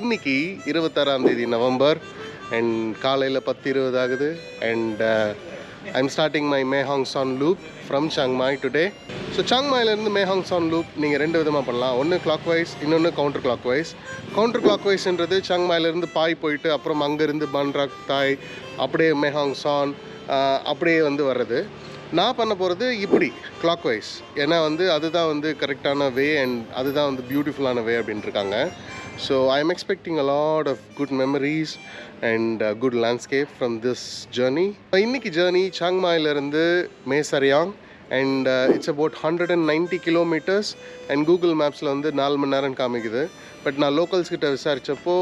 இன்னைக்கு இருபத்தாறாம் தேதி நவம்பர் அண்ட் காலையில் பத்து இருபது ஆகுது and I'm starting my Mae Hong Son loop from Chiang Mai today so சாங்மாயிலேருந்து Mae Hong Son loop நீங்கள் ரெண்டு விதமாக பண்ணலாம். ஒன்று கிளாக் வைஸ் இன்னொன்று counter clock wise counter clock வைஸ்ன்றது சாங்மாயிலேருந்து பாய் போயிட்டு அப்புறம் அங்கேருந்து பன்ராக் தாய் அப்படியே மேஹாங் சான் uh, அப்படியே வந்து வர்றது. நான் பண்ண போகிறது இப்படி கிளாக் வைஸ் ஏன்னா வந்து அதுதான் வந்து கரெக்டான வே அண்ட் அதுதான் வந்து பியூட்டிஃபுல்லான வே அப்படின்ட்டுருக்காங்க so I am expecting a lot of good memories and good landscape from this journey இன்னைக்கு journey சாங்மாயிலிருந்து Mae Sariang and it's about hundred and ninety kilometres and Google மேப்ஸில் வந்து நாலு மணி நேரம் காமிக்குது. பட் நான் லோக்கல்ஸ் கிட்ட விசாரித்தப்போ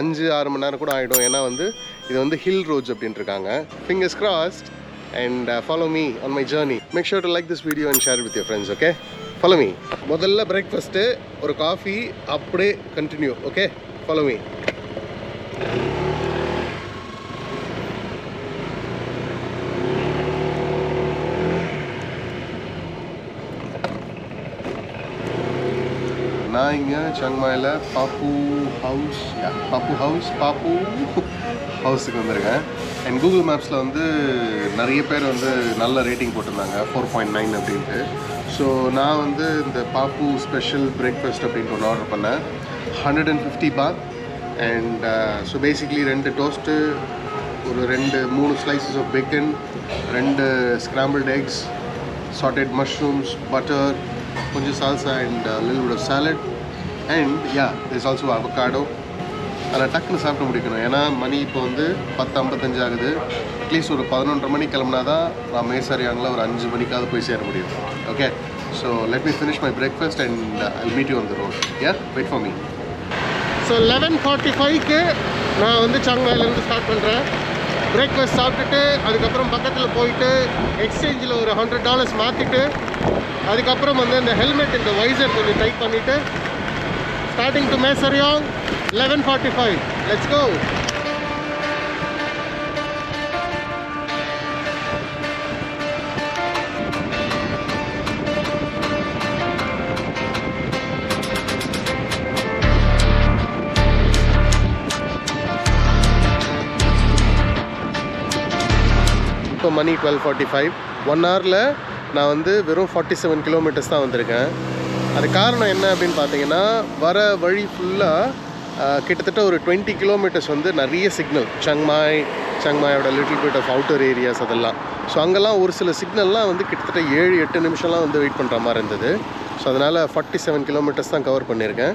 அஞ்சு ஆறு மணி நேரம் கூட ஆகிடும் ஏன்னா வந்து இது வந்து ஹில் ரோட்ஸ் அப்படின்ட்டு இருக்காங்க. Fingers crossed and follow me on my journey make sure to like this video and share with your friends okay follow me முதல்ல பிரேக்ஃபாஸ்ட்டு ஒரு காஃபி அப்படியே கண்டினியூ ஓகே ஃபாலோ மீ நான் இங்கே சங்மாயில் பாப்பு ஹவுஸ் பாப்பு house பாப்பு ஹவுஸுக்கு வந்திருக்கேன். And Google மேப்ஸில் வந்து நிறைய பேர் வந்து நல்ல ரேட்டிங் போட்டிருந்தாங்க ஃபோர் பாயிண்ட் நைன் அப்படின்ட்டு. ஸோ நான் வந்து இந்த பாப்பு ஸ்பெஷல் பிரேக்ஃபாஸ்ட் அப்படின்ட்டு ஒன்று ஆர்டர் பண்ணேன். Hundred and fifty baht and so basically ரெண்டு டோஸ்ட்டு ஒரு ரெண்டு மூணு ஸ்லைசஸ் ஆஃப் பேக்கன் ரெண்டு scrambled eggs sautéed mushrooms butter கொஞ்சம் சால்சா அண்ட் லில் bit salad and yeah this also avocado அதில் டக்குன்னு சாப்பிட முடிக்கணும். ஏன்னா மணி இப்போ வந்து பத்து ஐம்பத்தஞ்சு ஆகுது. அட்லீஸ்ட் ஒரு பதினொன்றரை மணிக்கு கிளம்புனா தான் நான் மேசரியாங்கில் ஒரு அஞ்சு மணிக்காவது போய் சேர முடியும். Okay so let me finish my breakfast and I meet you on the road yeah wait for me so eleven forty ஃபைவ்க்கு நான் வந்து சாங்மாயிலேருந்து ஸ்டார்ட் பண்ணுறேன் பிரேக்ஃபாஸ்ட் சாப்பிட்டுட்டு அதுக்கப்புறம் பக்கத்தில் போயிட்டு எக்ஸ்சேஞ்சில் ஒரு ஹண்ட்ரட் டாலர்ஸ் மாற்றிட்டு அதுக்கப்புறம் வந்து இந்த ஹெல்மெட் இந்த வைசர் கொஞ்சம் டைட் பண்ணிவிட்டு starting to Mae Sariang eleven forty five let's go money twelve forty five one ஹவரில் நான் வந்து வெறும் ஃபார்ட்டி செவன் கிலோமீட்டர்ஸ் தான் வந்திருக்கேன். அது காரணம் என்ன அப்படின்னு பார்த்தீங்கன்னா வர வழி ஃபுல்லாக கிட்டத்தட்ட ஒரு டுவெண்ட்டி கிலோமீட்டர்ஸ் வந்து நிறைய signal Chiang Mai சங்மாயோட little bit of outer areas அதெல்லாம். ஸோ அங்கெல்லாம் ஒரு சில சிக்னல்லாம் வந்து கிட்டத்தட்ட ஏழு எட்டு நிமிஷம்லாம் வந்து வெயிட் பண்ணுற மாதிரி இருந்தது. ஸோ அதனால் ஃபார்ட்டி செவன் கிலோமீட்டர்ஸ் தான் கவர் பண்ணியிருக்கேன்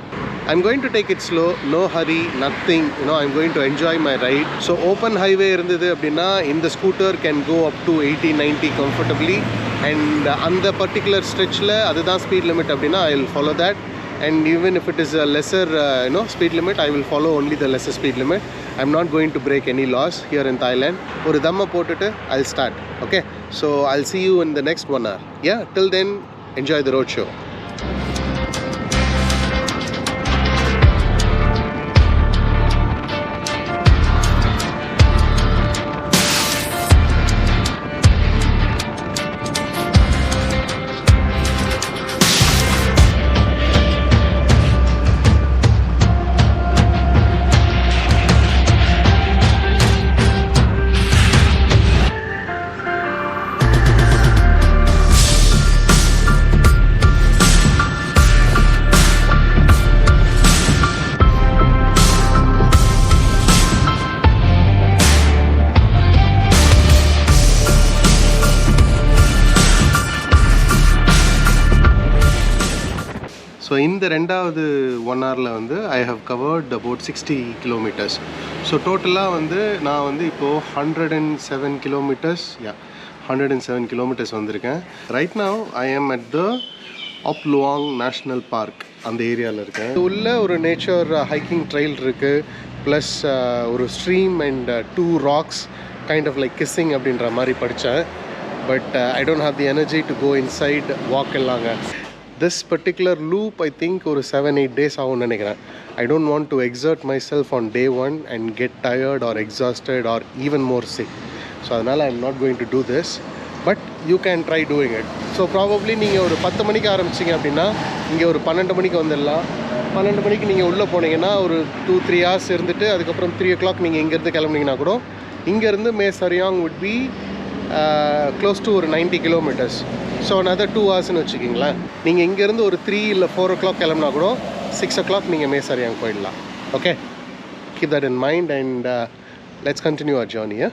I'm going to take it slow no hurry nothing you know I'm going to enjoy my ride so open highway இருந்தது அப்படின்னா இந்த scooter can go up to eighty ninety comfortably and அந்த particular ஸ்ட்ரெச்சில் அதுதான் speed limit அப்படின்னா I will follow that and even if it is a lesser uh, you know speed limit i will follow only the lesser speed limit i'm not going to break any laws here in thailand ஒரு தம்மை போட்டுட்டு i'll start okay so i'll see you in the next one hour yeah till then enjoy the road show இந்த ரெண்டாவது one ஹவரில் வந்து I have covered about sixty kilometres so டோட்டலாக வந்து நான் வந்து இப்போது hundred and seven kilometres yeah hundred and seven kilometres வந்திருக்கேன். Right now I am at the Op Luang national park அந்த ஏரியாவில் இருக்கேன். இது உள்ள ஒரு நேச்சர் ஹைக்கிங் ட்ரெயில் இருக்குது ப்ளஸ் ஒரு stream and two rocks kind of like kissing அப்படின்ற மாதிரி படித்தேன் but I don't have the energy to go inside walk எல்லாங்க. This particular loop I think ஒரு செவன் எயிட் டேஸ் ஆகும்னு நினைக்கிறேன். I don't want to exert myself on day one and get tired or exhausted or even more sick so அதனால் I am not going to do this but you can try doing it so probably நீங்கள் ஒரு பத்து மணிக்கு ஆரம்பிச்சிங்க அப்படின்னா இங்கே ஒரு பன்னெண்டு மணிக்கு வந்துடலாம். பன்னெண்டு மணிக்கு நீங்கள் உள்ளே போனீங்கன்னா ஒரு டூ த்ரீ ஹவர்ஸ் இருந்துட்டு அதுக்கப்புறம் த்ரீ ஓ கிளாக் நீங்கள் இங்கேருந்து கிளம்புனீங்கன்னா கூட இங்கேருந்து Mae Sariang would be close to ஒரு 90 கிலோமீட்டர்ஸ் ஸோ another டூ ஹவர்ஸ்னு வச்சுக்கிங்களேன். நீங்கள் இங்கேருந்து ஒரு த்ரீ இல்லை ஃபோர் ஓ கிளாக் கிளம்புனா கூட சிக்ஸ் ஓ கிளாக் நீங்கள் மேசாரியாங்க போயிடலாம் okay keep that in mind and let's continue our ஜேர்னியை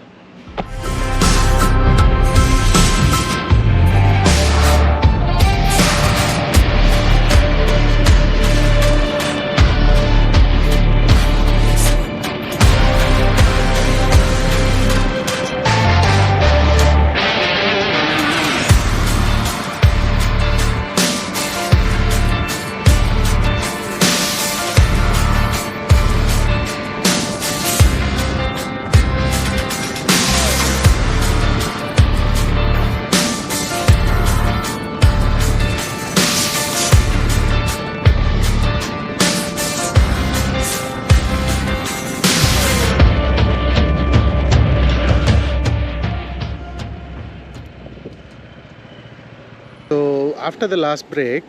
ஆஃப்டர் த லாஸ்ட் பிரேக்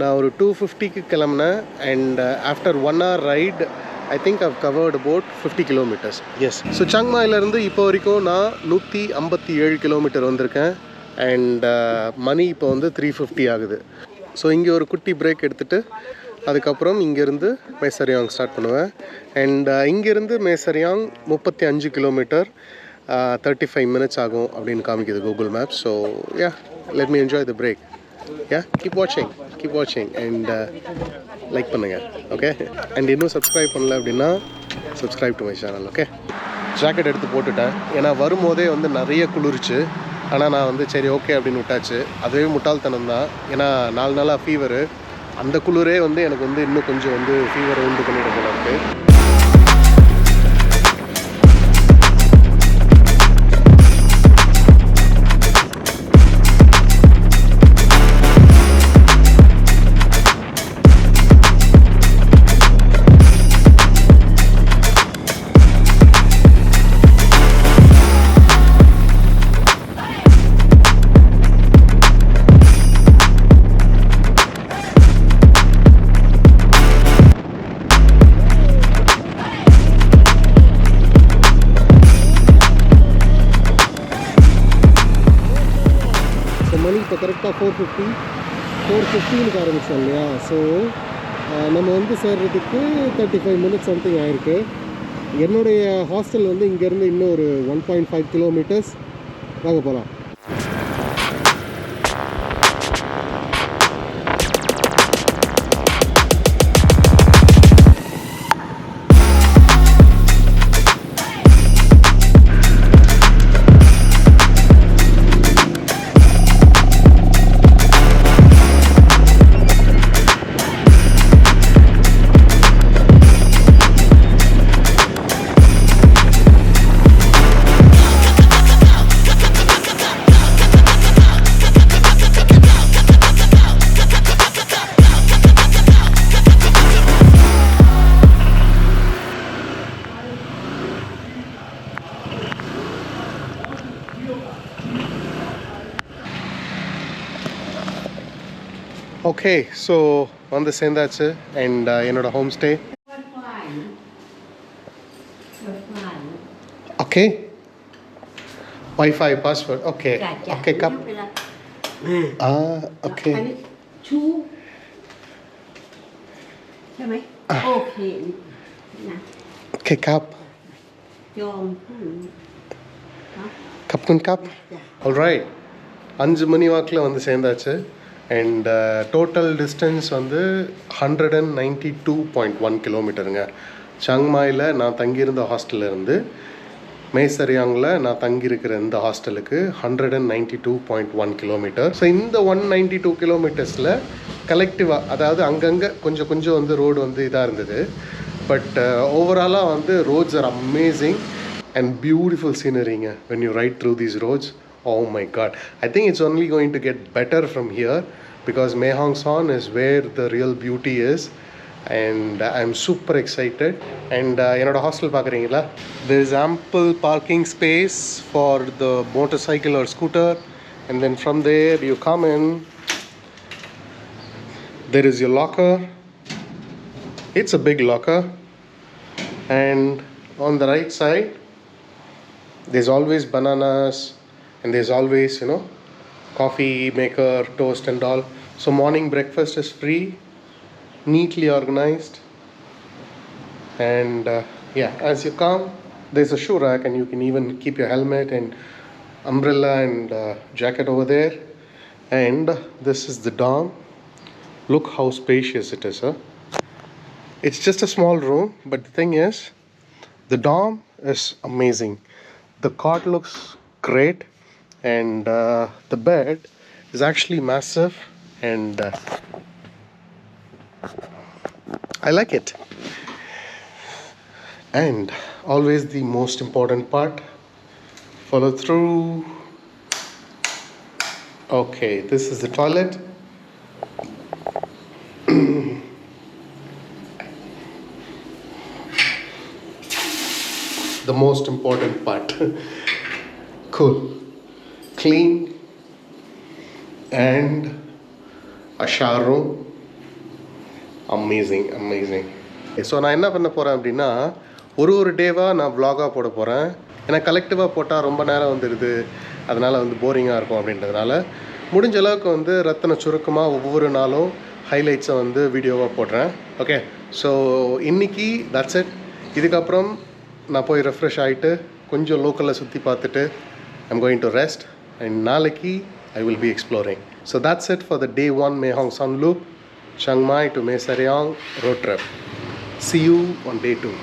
நான் ஒரு டூ ஃபிஃப்டிக்கு கிளம்புனேன். And after one hour right I think I've covered about fifty kilometres yes so சங்மாயிலேருந்து இப்போ வரைக்கும் நான் நூற்றி ஐம்பத்தி ஏழு கிலோமீட்டர் வந்திருக்கேன். அண்ட் மணி இப்போ வந்து த்ரீ ஃபிஃப்டி ஆகுது. ஸோ இங்கே ஒரு குட்டி பிரேக் எடுத்துகிட்டு அதுக்கப்புறம் இங்கேருந்து மேசரியாங் ஸ்டார்ட் பண்ணுவேன். அண்ட் இங்கேருந்து மேசரியாங் முப்பத்தி அஞ்சு கிலோமீட்டர் தேர்ட்டி ஃபைவ் மினிட்ஸ் ஆகும் அப்படின்னு காமிக்குது Google map so yeah let me enjoy the break yeah keep வாட்சிங் கீப் வாட்சிங் அண்ட் லைக் பண்ணுங்கள் ஓகே அண்ட் இன்னும் சப்ஸ்கிரைப் பண்ணல அப்படின்னா subscribe to my channel okay jacket எடுத்து போட்டுட்டேன். ஏன்னா வரும்போதே வந்து நிறைய குளிர்ச்சு. ஆனால் நான் வந்து சரி ஓகே அப்படின்னு விட்டாச்சு. அதுவே முட்டாள்தனம் தான். ஏன்னா நாலு நாளாக ஃபீவரு அந்த குளிரே வந்து எனக்கு வந்து இன்னும் கொஞ்சம் வந்து ஃபீவரை உண்டு பண்ணிட போல இருக்குது கரெக்டாக ஃபோர் ஃபிஃப்டி ஃபோர் ஃபிஃப்டீனுக்கு ஆரம்பித்தோம் இல்லையா? ஸோ நம்ம வந்து சேர்றதுக்கு தேர்ட்டி ஃபைவ் மினிட்ஸ் சம்திங் ஆயிருக்கு. என்னுடைய ஹாஸ்டல் வந்து இங்கேருந்து இன்னும் ஒரு ஒன் பாயிண்ட் ஃபைவ் கிலோமீட்டர்ஸ் வாங்க போகலாம் Okay, so on the same that's it, and uh, you know the homestay. Okay. Wi-Fi password. Okay. Ah, ah. Okay, cup. Ah, uh, okay. Two. Okay. Okay, cup. Cup and cup. All right. Anjumani wakla on the same that's it. And total distance வந்து hundred and ninety two point one கிலோமீட்டருங்க சங்மாயில் நான் தங்கியிருந்த ஹாஸ்டல்ல இருந்து மேசரியாங்கில் நான் தங்கியிருக்கிற இந்த ஹாஸ்டலுக்கு hundred and ninety two point one kilometre so இந்த ஒன் நைன்டி டூ கிலோமீட்டர்ஸில் கலெக்டிவாக அதாவது அங்கங்கே கொஞ்சம் கொஞ்சம் வந்து ரோடு வந்து இதாக இருந்தது. பட் ஓவராலாக uh, வந்து roads are amazing and beautiful சீனரிங்க when you ride through these roads Oh my God I think it's only going to get better from here because Mae Hong Son is where the real beauty is and I am super excited and என்னோட hostel பார்க்குறீங்களா there is ample parking space for the motorcycle or scooter and then from there you come in. There is your locker. It's a big locker, and on the right side, there's always bananas, and there's always you know coffee maker, toast, and all. So morning breakfast is free, neatly organized, and uh, yeah, as you come, there's a shoe rack, and you can even keep your helmet and umbrella and uh, jacket over there. And this is the dorm. Look how spacious it is, huh? It's just a small room, but the thing is, the dorm is amazing. The cot looks great, and uh, the bed is actually massive, and uh, I like it. And always the most important part follow through. Okay, this is the toilet. the most important part. cool, clean, and அஷாரும் amazing amazing so நான் என்ன பண்ண போகிறேன் அப்படின்னா ஒரு ஒரு டேவாக நான் vlog-ஆ போட போகிறேன் ஏன்னா கலெக்டிவாக போட்டால் ரொம்ப நேரம் வந்துடுது அதனால் வந்து போரிங்காக இருக்கும் அப்படின்றதுனால முடிஞ்ச அளவுக்கு வந்து ரத்தன சுருக்கமாக ஒவ்வொரு நாளும் ஹைலைட்ஸை வந்து வீடியோவாக போடுறேன். ஓகே ஸோ இன்னைக்கு தட்ஸ் இட் இதுக்கப்புறம் நான் போய் ரெஃப்ரெஷ் ஆகிட்டு கொஞ்சம் லோக்கலில் சுற்றி பார்த்துட்டு I'm going to rest and Naliki, I will be exploring. So that's it for the day one Mae Hong Son Loop, Chiang Mai to Mae Sariang road trip. See you on day two.